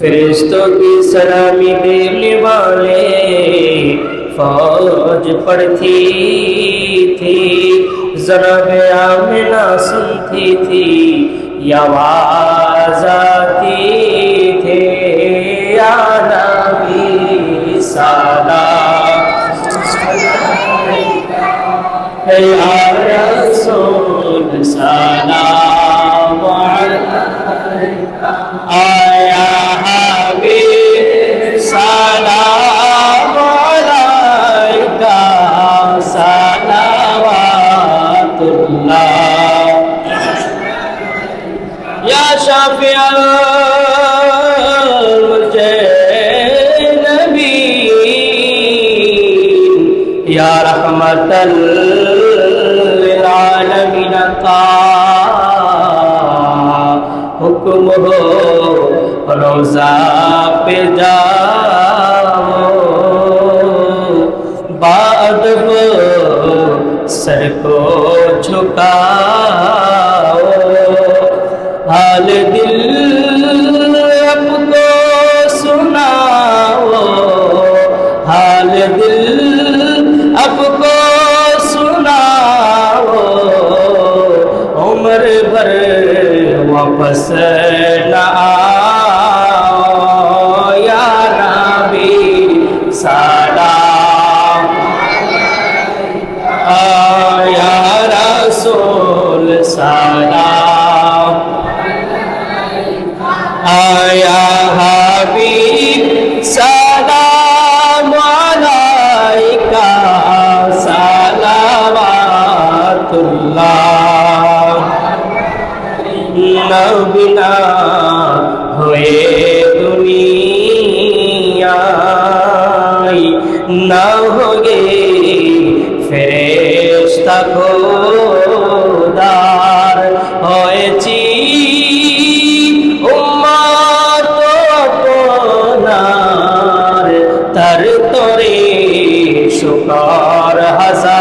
फरिश्तों की सलामी देने वाले फौज पढ़ती थी जनाब आमिना सुनती थी, आवाज़ आती थे। या भी है یا رحمت للعالمین کا حکم ہو روزہ پہ جاؤ۔ بعد ہو سر کو جھکاؤ۔ हाल दिल आपको सुनाओ हाल दिल आपको सुनाओ उम्र भर वापस न आओ या नबी सलाम आया रसूल सलाम নবিনা হয়ে দুনিয়াই না হোগে ফেরেশতা খোদার হয়েছি। উম্মত আপনার তার তরে শুকর হাজার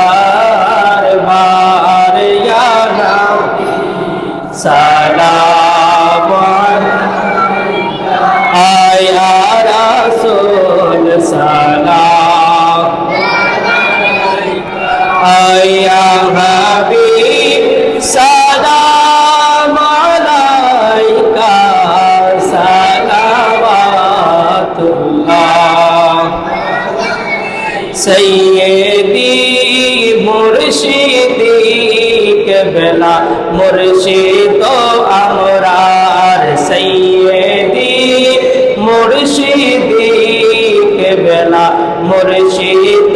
সৈয়দি মুর্শিদি কেবলা মুর্শিদ আমরার সৈয়দি মুর্শিদি কেবলা মুর্শিদ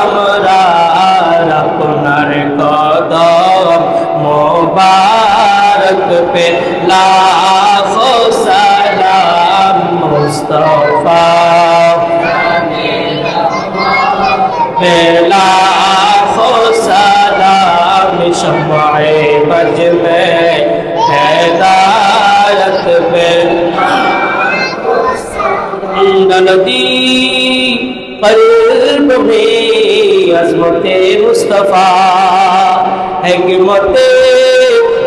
আমরার আপনার কদম মোবারক পে। লাখো সালাম बेला हो सलाम शमाए बज में हैदारत में नदी पर मुस्तफ़ा है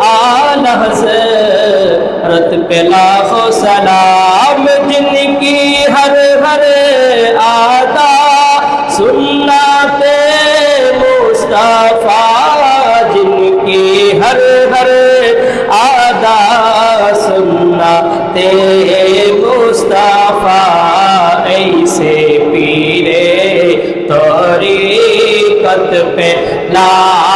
आल हज़रत पे लाखों हर हर आदा सुन्ना ते मुस्तफा ऐसे पीरे तरीकत पे लाखों